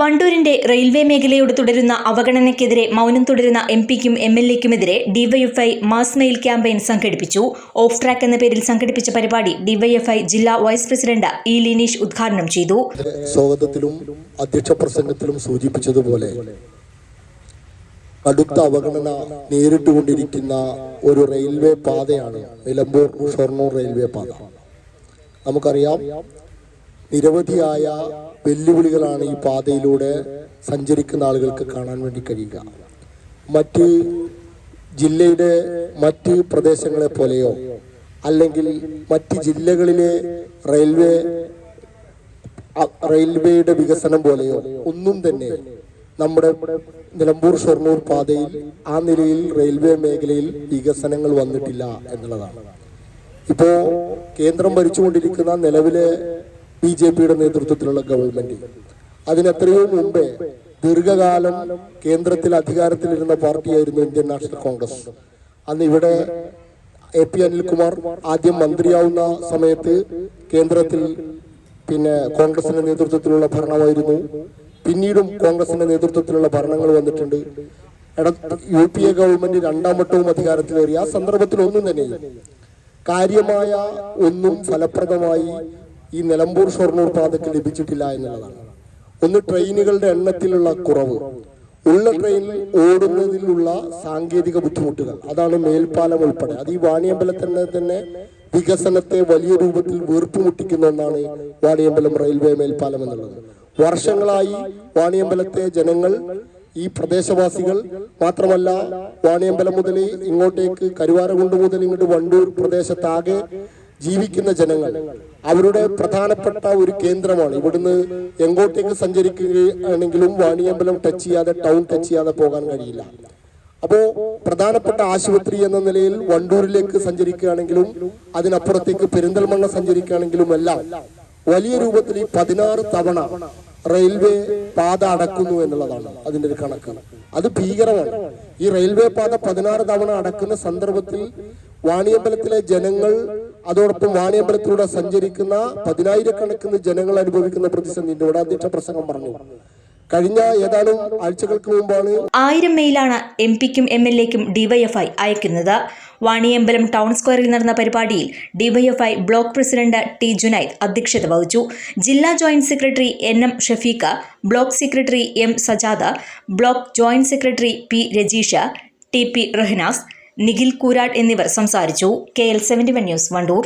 വണ്ടൂരിന്റെ railway മേഖലയോട് തുടരുന്ന അവഗണനയ്ക്കെതിരെ മൗനം തുടരുന്ന എം പിക്കും എം എൽ എക്കുമെതിരെ ഡിവൈഎഫ്ഐ മാസ് മെയിൽ ക്യാമ്പയിൻ സംഘടിപ്പിച്ചു. ഓഫ് ട്രാക്ക് എന്ന പേരിൽ സംഘടിപ്പിച്ച പരിപാടി ഡിവൈഎഫ്ഐ ജില്ലാ വൈസ് പ്രസിഡന്റ് ഇ ലിനീഷ് ഉദ്ഘാടനം ചെയ്തു. സ്വാഗതത്തിലും അധ്യക്ഷ പ്രസംഗത്തിലും സൂചിപ്പിച്ചതുപോലെ കടുത്ത അവഗണന നേരിട്ടുകൊണ്ടിരിക്കുന്ന ഒരു റെയിൽവേ പാതയാണ് നിലമ്പൂർ ഷൊർണൂർ റെയിൽവേ പാത. നമുക്കറിയാം നിരവധിയായ വെല്ലുവിളികളാണ് ഈ പാതയിലൂടെ സഞ്ചരിക്കുന്ന ആളുകൾക്ക് കാണാൻ വേണ്ടി കഴിയുക. മറ്റ് ജില്ലയുടെ മറ്റ് പ്രദേശങ്ങളെ പോലെയോ അല്ലെങ്കിൽ മറ്റ് ജില്ലകളിലെ റെയിൽവേ റെയിൽവേയുടെ വികസനം പോലെയോ ഒന്നും തന്നെ നമ്മുടെ നിലമ്പൂർ ഷൊർണൂർ പാതയിൽ ആ നിലയിൽ റെയിൽവേ മേഖലയിൽ വികസനങ്ങൾ വന്നിട്ടില്ല എന്നുള്ളതാണ്. ഇപ്പോൾ കേന്ദ്രം ഭരിച്ചുകൊണ്ടിരിക്കുന്ന നിലവിലെ ബി ജെ പിയുടെ നേതൃത്വത്തിലുള്ള ഗവൺമെന്റ് അതിനെത്രയോ മുമ്പേ ദീർഘകാലം കേന്ദ്രത്തിൽ അധികാരത്തിലിരുന്ന പാർട്ടിയായിരുന്നു ഇന്ത്യൻ നാഷണൽ കോൺഗ്രസ്. അന്ന് ഇവിടെ എ പി അനിൽകുമാർ ആദ്യം മന്ത്രിയാവുന്ന സമയത്ത് കേന്ദ്രത്തിൽ പിന്നെ കോൺഗ്രസിന്റെ നേതൃത്വത്തിലുള്ള ഭരണമായിരുന്നു. പിന്നീടും കോൺഗ്രസിന്റെ നേതൃത്വത്തിലുള്ള ഭരണങ്ങൾ വന്നിട്ടുണ്ട്. യു പി എ ഗവൺമെന്റ് രണ്ടാം വട്ടവും അധികാരത്തിലേറി. ആ സന്ദർഭത്തിൽ ഒന്നും തന്നെ കാര്യമായ ഒന്നും ഫലപ്രദമായി ഈ നിലമ്പൂർ ഷൊർണൂർ പാതയ്ക്ക് ലഭിച്ചിട്ടില്ല എന്നുള്ളതാണ്. ഒന്ന് ട്രെയിനുകളുടെ എണ്ണത്തിലുള്ള കുറവ്. ഉള്ള ട്രെയിനിൽ ഓടുന്നതിലുള്ള സാങ്കേതിക ബുദ്ധിമുട്ടുകൾ. അതാണ് മേൽപ്പാലം ഉൾപ്പെടെ. അത് ഈ വാണിയമ്പലത്തിന്റെ തന്നെ വികസനത്തെ വലിയ രൂപത്തിൽ വീർപ്പുമുട്ടിക്കുന്ന ഒന്നാണ് വാണിയമ്പലം റെയിൽവേ മേൽപ്പാലം എന്നുള്ളത്. വർഷങ്ങളായി വാണിയമ്പലത്തെ ജനങ്ങൾ ഈ പ്രദേശവാസികൾ മാത്രമല്ല വാണിയമ്പലം മുതൽ ഇങ്ങോട്ടേക്ക് കരുവാരകുണ്ട് മുതൽ ഇങ്ങോട്ട് വണ്ടൂർ പ്രദേശത്താകെ ജീവിക്കുന്ന ജനങ്ങൾ. അവരുടെ പ്രധാനപ്പെട്ട ഒരു കേന്ദ്രമാണ്. ഇവിടുന്ന് എങ്ങോട്ടേക്ക് സഞ്ചരിക്കുകയാണെങ്കിലും വാണിയമ്പലം ടച്ച് ചെയ്യാതെ ടൗൺ ടച്ച് ചെയ്യാതെ പോകാൻ കഴിയില്ല. അപ്പോ പ്രധാനപ്പെട്ട ആശുപത്രി എന്ന നിലയിൽ വണ്ടൂരിലേക്ക് സഞ്ചരിക്കുകയാണെങ്കിലും അതിനപ്പുറത്തേക്ക് പെരിന്തൽമണ്ണ സഞ്ചരിക്കുകയാണെങ്കിലും എല്ലാം വലിയ രൂപത്തിൽ ഈ പതിനാറ് തവണ റെയിൽവേ പാത അടക്കുന്നു എന്നുള്ളതാണ് അതിന്റെ ഒരു കണക്ക്. അത് ഭീകരമാണ്. ഈ റെയിൽവേ പാത പതിനാറ് തവണ അടക്കുന്ന സന്ദർഭത്തിൽ വാണിയമ്പലത്തിലെ ജനങ്ങൾ അതോടൊപ്പം വാണിയമ്പലത്തിലൂടെ സഞ്ചരിക്കുന്ന പതിനായിരക്കണക്കിന് ജനങ്ങൾ അനുഭവിക്കുന്ന പ്രതിസന്ധി ഇവിടെ അധ്യക്ഷ പ്രസംഗം പറഞ്ഞു. കഴിഞ്ഞ ഏതാനും ആഴ്ചകൾക്ക് മുമ്പാണ് ആയിരം മെയിലാണ് എം പിക്കും എം എൽ എക്കും ഡിവൈഎഫ്ഐ അയക്കുന്നത്. വാണിയമ്പലം ടൗൺ സ്ക്വയറിൽ നടന്ന പരിപാടിയിൽ DYFI block president T Junaid അധ്യക്ഷത വഹിച്ചു. ജില്ലാ joint secretary N M Shafeeq block secretary M Sajad block joint secretary P Rajeesh T P Rahnas Nikhil Koorad എന്നിവർ സംസാരിച്ചു. K L seventy one news Wandoor.